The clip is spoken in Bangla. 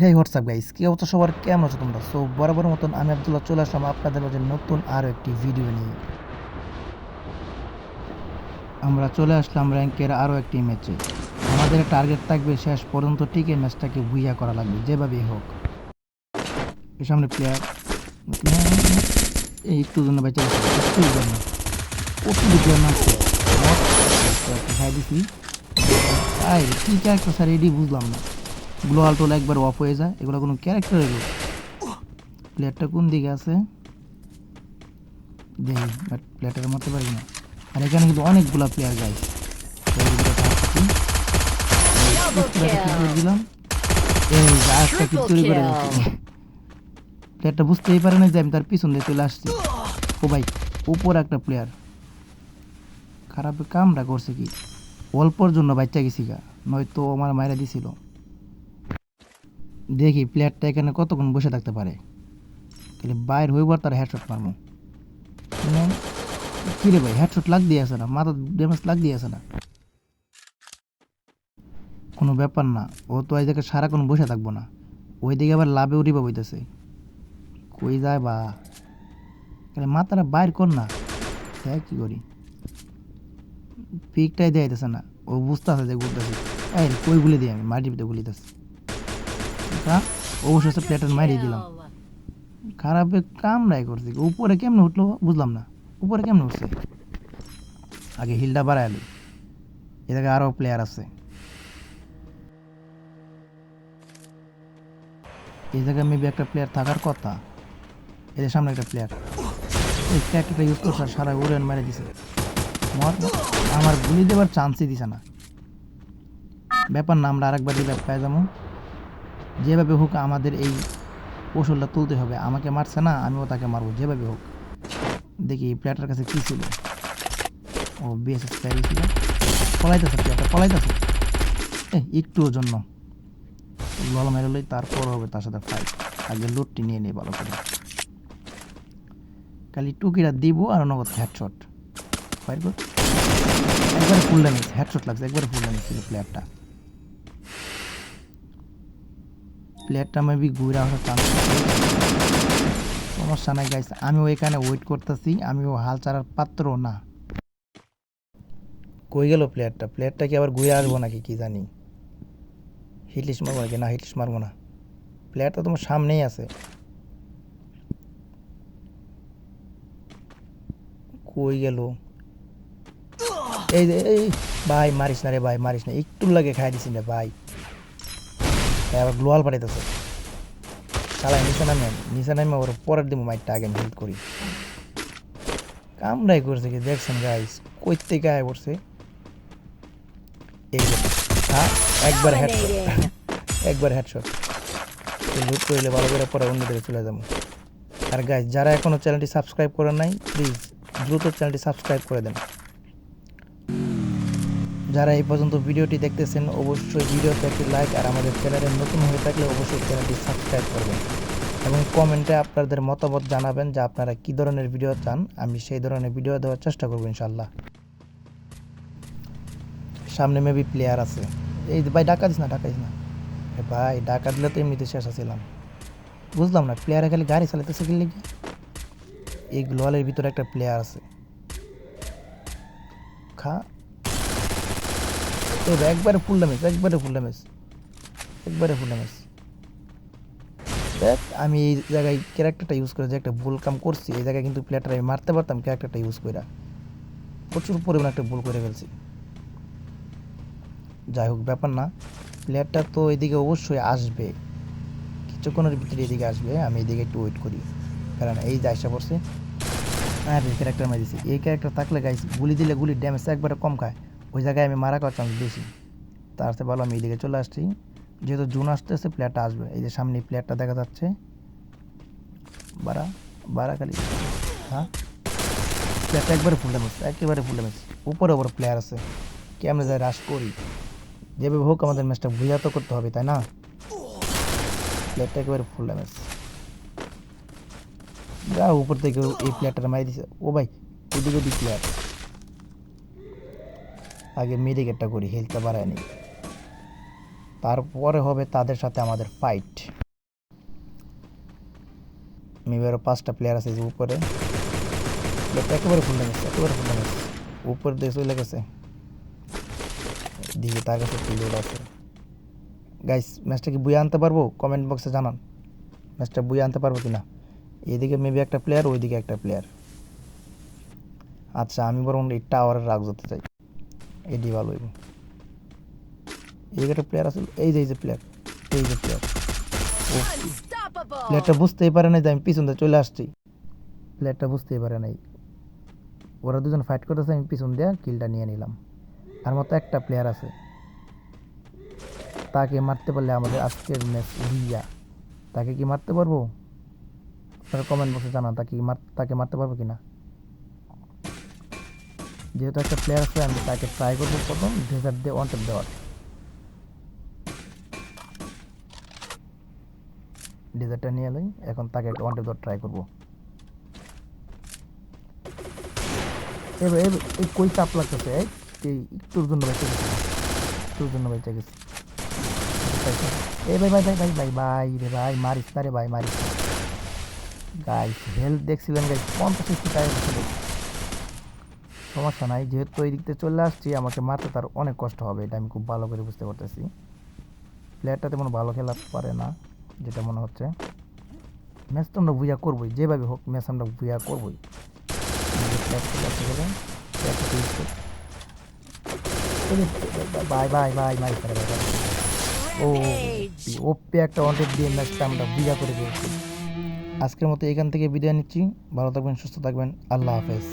হে হোয়াটসঅ্যাপ গাইস কি অবস্থা সবার? কেমন আছো তোমরা? সো বরাবর মতন আমি আব্দুল্লাহ চলে আসলাম আপনাদের মাঝে নতুন আরও একটি ভিডিও নিয়ে। আমরা চলে আসলাম র্যাঙ্কের আরও একটি ম্যাচে আমাদের টার্গেট থাকবে শেষ পর্যন্ত টিকে ম্যাচটাকে বুইয়া করা লাগবে, যেভাবেই হোক। সামনে প্লেয়ার এই একটু জন্য বেঁচে গেছে। একটু জন্য। প্রচুর প্লেয়ার মারছে খাই দিছি। কী স্যার বুঝলাম না। গ্লোয়াল টোল একবার অফ হয়ে যায় এগুলো কোনো ক্যারেক্টার এগুলো প্লেয়ারটা কোন দিকে আছে? দেখি বাট প্লেয়ারটাকে মারতে পারি না। আর এখানে কিন্তু অনেকগুলো প্লেয়ার গাই দিলাম। এই যে কি চুরি করে প্লেয়ারটা বুঝতেই পারে না যে আমি তার পিছন দিয়ে চলে আসছি। ও ভাই উপর একটা প্লেয়ার খারাপ কামটা করছে কি? অল্পর জন্য বাচ্চা গেছি গা নয়তো আমার মায়েরা দিছিল। দেখি প্লেয়ারটা এখানে কতক্ষণ বসে থাকতে পারে। তাহলে বাইর হইব তার হেডশট মারবো। মানে, কি রে ভাই হেডশট লাগ দিয়ে আছে না মাথা ড্যামেজ লাগ দিয়ে আছে না। কোনো ব্যাপার না ও তো এই জায়গায় সারাক্ষণ বসে থাকব না। ওই দিকে আবার লাভে উঠিবা বইতেছে কই যায় বা? তাহলে মাথাটা বাইর কর না। দেখ কি করি। পিকটাই দেয়াইতেছে না ও বুঝতে আছে যে ঘুরতেছে। এই কই গুলি দিই আমি? মাটির ভিতরে গুলিতেছে অবশ্যই প্লেটার মারিয়ে দিলাম। খারাপে কাম নাই করছে। উপরে কেমনে উঠল বুঝলাম না। উপরে কেমনে উঠছে? আগে হিলটা বাড়াইলি এ জায়গায় আরও প্লেয়ার আছে। এই জায়গায় মেবি একটা প্লেয়ার থাকার কথা। এদের সামনে একটা প্লেয়ার এই ক্যারেক্টারটা ইউজ করছে সারা উড়ান মেরে দিছে। মর। আমার গুলি দেওয়ার চান্সই দিছে না। ব্যাপার না আমরা আরেকবার রিভাইভ পাই যাব। যেভাবে হোক আমাদের এই কৌশলটা তুলতে হবে। আমাকে মারছে না, আমিও তাকে মারবো, যেভাবে হোক। দেখি প্লেয়ারটার কাছে কী ছিল? ও বিএসএস প্লেয়ারই ছিল। পলাইতেছে প্লেয়ারটা পলাইতেছে। এই একটুর জন্য। লল মেরোলেই, তারপর হবে তার সাথে ফাইট আগে লুটটি নিয়ে নিই ভালো করে। খালি টুকিটা দিব আর নগদ হেডশট ফাইট কর। একবারে ফুল ড্যামেজ হেডশট লাগছে, একবারে ফুল ড্যামেজ ছিল প্লেয়ারটা প্লেয়ারটা মেবি ঘুরে আসার চান্স সমস্যা নাই গাইস আমি ওইখানে ওয়েট করতেছি, আমিও হাল ছাড়ার পাত্র না। কই গেল প্লেয়ারটা প্লেয়ারটা কি আবার ঘুরে আসব নাকি কি জানি। হিটলিস মারবো নাকি? না হিটলিস মারবো না। প্লেয়ারটা তোমার সামনেই আছে। কই গেল? এই ভাই, মারিস না রে ভাই, মারিস না। একটু লাগে খাই দিছি না, ভাই। আবার গ্লোয়াল পাঠাইতেছে। চালাই নিচে নামে নিচে নামে ওর পরের দিন মাইটটা আগে হেল্প করি। কামড়াই করছে কি দেখছেন গাইস কই থেকে আয় করছে এই হ্যাঁ একবার হেডশট একবার হেডশট লুট করলে ভালো করে পরে অন্য দিকে চলে যাব। আর গাইস যারা এখনও চ্যানেলটি সাবস্ক্রাইব করেন নাই প্লিজ দ্রুত চ্যানেলটি সাবস্ক্রাইব করে দেন। যারা এই পর্যন্ত ভিডিওটি দেখতেছেন, অবশ্যই ভিডিওতে একটি লাইক আর আমাদের চ্যানেলে নতুন হয়ে থাকলে অবশ্যই চ্যানেলটি সাবস্ক্রাইব করবেন এবং কমেন্টে আপনাদের মতামত জানাবেন যে আপনারা কী ধরনের ভিডিও চান। আমি সেই ধরনের ভিডিও দেওয়ার চেষ্টা করব ইনশাল্লাহ সামনে মেবি প্লেয়ার আছে। এই ভাই, ডাকা দিস না, ডাকা দিস না। ভাই, ডাকা দিলে তো এমনিতে শেষ আছিলাম। বুঝলাম না প্লেয়ারে খালি গাড়ি চালাতেছে কি লেগে এই গ্লোয়ালের ভিতরে একটা প্লেয়ার আছে। খা। ভাই, একবারে ফুল ড্যামেজ একবারে ফুল ড্যামেজ একবারে ফুল ড্যামেজ দেখ আমি এই জায়গায় ক্যারেক্টারটা ইউজ করে যে একটা ভুল কাম করছি এই জায়গায় কিন্তু প্লেয়ারটা আমি মারতে পারতাম ক্যারেক্টারটা ইউজ করে প্রচুর পরিমাণে একটা ভুল করে ফেলছি। যাই হোক ব্যাপার না প্লেয়ারটা তো এদিকে অবশ্যই আসবে। কিছুক্ষণের ভিতরে এদিকে আসবে আমি এদিকে একটু ওয়েট করি। কারণ এই যে আসা পড়ছে আর এই ক্যারেক্টার মারি দিছি। এই ক্যারেক্টার থাকলে গাইস গুলি দিলে গুলির ড্যামেজ একবারে কম খায়। ওই জায়গায় আমি মারা করার চান্স বেশি। তার সাথে ভালো, আমি এদিকে চলে আসছি। যেহেতু জুন আসতেছে প্লেয়ারটা আসবে। এই যে সামনে প্লেয়ারটা দেখা যাচ্ছে। বারা বারা খালি হ্যাঁ প্লেয়ারটা একবারে ফুল ড্যামেজ একেবারে ফুল ড্যামেজ উপরে উপরে প্লেয়ার আছে। কেমনে যায় রাশ করি। যেভাবে হোক আমাদের ম্যাচটা বুঝা তো করতে হবে, তাই না? প্লেয়ারটা একেবারে ফুল ড্যামেজ যা উপর থেকে এই প্লেয়ারটা মারি দিছে। ও ভাই, এদিকে ওদিক প্লেয়ার আগে মেডিকেটটা করি হেলথটা বাড়ায় নি তারপরে হবে তাদের সাথে আমাদের ফাইট মেবি আরও পাঁচটা প্লেয়ার আছে যে উপরে। একেবারে ফুল ড্যামেজ একেবারে ফুল ড্যামেজ উপর দিয়ে চলে গেছে। দিকে তার কাছে লোড আছে। গাইস ম্যাচটা কি বুয়ে আনতে পারব? কমেন্ট বক্সে জানান। ম্যাচটা বুয়ে আনতে পারব কি না এদিকে মেবি একটা প্লেয়ার ওইদিকে একটা প্লেয়ার আচ্ছা আমি বরং এই টাওয়ারের রাগ যেতে চাই। এডি ভালো হইব। একটা প্লেয়ার আছে এই যে এই যে প্লেয়ার এই যে প্লেয়ার প্লেয়ারটা বুঝতেই পারে নাই যে আমি পিছন দিয়ে চলে আসছি। প্লেয়ারটা বুঝতেই পারে নাই। ওরা দুজন ফাইট করতেছে আমি পিছন দিয়ে কিলটা নিয়ে নিলাম। আর মতো একটা প্লেয়ার আছে। তাকে মারতে পারলে আমাদের আজকের ম্যাচ রিয়া। তাকে কি মারতে পারব? আপনারা কমেন্ট বক্সে জানান তাকে তাকে মারতে পারব কি না যেহেতু একটা প্লেয়ার আছে, আমি তাকে ট্রাই করব প্রথম ডেজার্ট দিয়ে ওয়ান্টেড দেওয়ার। ডেজার্টটা নিয়ে এলোই এখন তাকে একটা ওয়ান্টেড দেওয়ার ট্রাই করব। এবার এবার, এই কই চাপ লাগতেছে একটুর জন্য বেঁচে গেছে। একটুর জন্য বেঁচে গেছে। এই ভাই ভাই ভাই ভাই ভাই ভাই রে ভাই, মারিস না রে ভাই, মারিস গাইস হেলথ দেখছিলেন গাইস পঞ্চাশ টাকা সমস্যা নাই, যেহেতু এই দিক থেকে চলে আসছি, আমাকে মারতে তার অনেক কষ্ট হবে, এটা আমি খুব ভালো করে বুঝতে পারতেছি। প্লেয়ারটা তেমন ভালো খেলা পারে না, যেটা মনে হচ্ছে। ম্যাচ তো আমরা বুঝা করবোই, যেভাবে হোক ম্যাচ আমরা বুঝা করবোই। বাই বাই বাই মাই ও একটা দিয়ে আমরা আজকের মতো এখান থেকে বিদায় নিচ্ছি। ভালো থাকবেন, সুস্থ থাকবেন। আল্লাহ হাফেজ।